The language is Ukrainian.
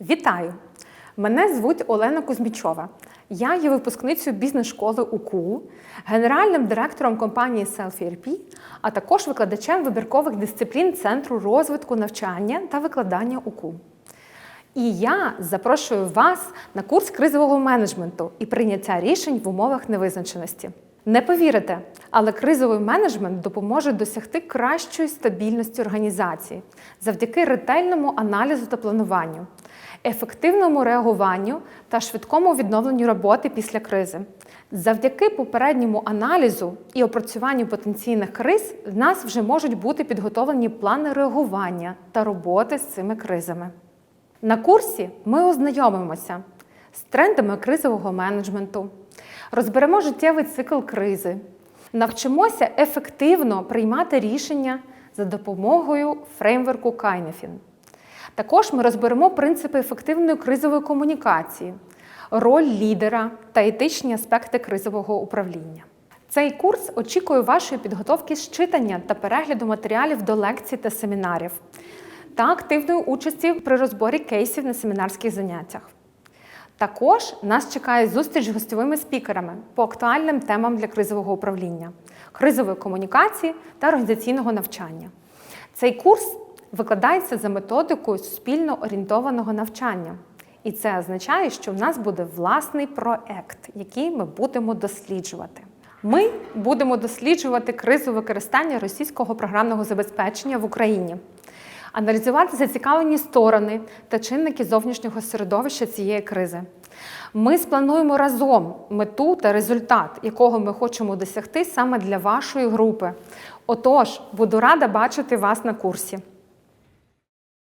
Вітаю! Мене звуть Олена Кузьмічова. Я є випускницею бізнес-школи УКУ, генеральним директором компанії Selfie а також викладачем вибіркових дисциплін Центру розвитку навчання та викладання УКУ. І я запрошую вас на курс кризового менеджменту і прийняття рішень в умовах невизначеності. Не повірите, але кризовий менеджмент допоможе досягти кращої стабільності організації завдяки ретельному аналізу та плануванню, ефективному реагуванню та швидкому відновленню роботи після кризи. Завдяки попередньому аналізу і опрацюванню потенційних криз в нас вже можуть бути підготовлені плани реагування та роботи з цими кризами. На курсі ми ознайомимося з трендами кризового менеджменту, розберемо життєвий цикл кризи, навчимося ефективно приймати рішення за допомогою фреймворку Кайнефін. Також ми розберемо принципи ефективної кризової комунікації, роль лідера та етичні аспекти кризового управління. Цей курс очікує вашої підготовки з читання та перегляду матеріалів до лекцій та семінарів та активної участі при розборі кейсів на семінарських заняттях. Також нас чекає зустріч з гостьовими спікерами по актуальним темам для кризового управління, кризової комунікації та організаційного навчання. Цей курс викладається за методикою суспільно орієнтованого навчання. І це означає, що в нас буде власний проект, який ми будемо досліджувати. Ми будемо досліджувати кризу використання російського програмного забезпечення в Україні, аналізувати зацікавлені сторони та чинники зовнішнього середовища цієї кризи. Ми сплануємо разом мету та результат, якого ми хочемо досягти саме для вашої групи. Отож, буду рада бачити вас на курсі.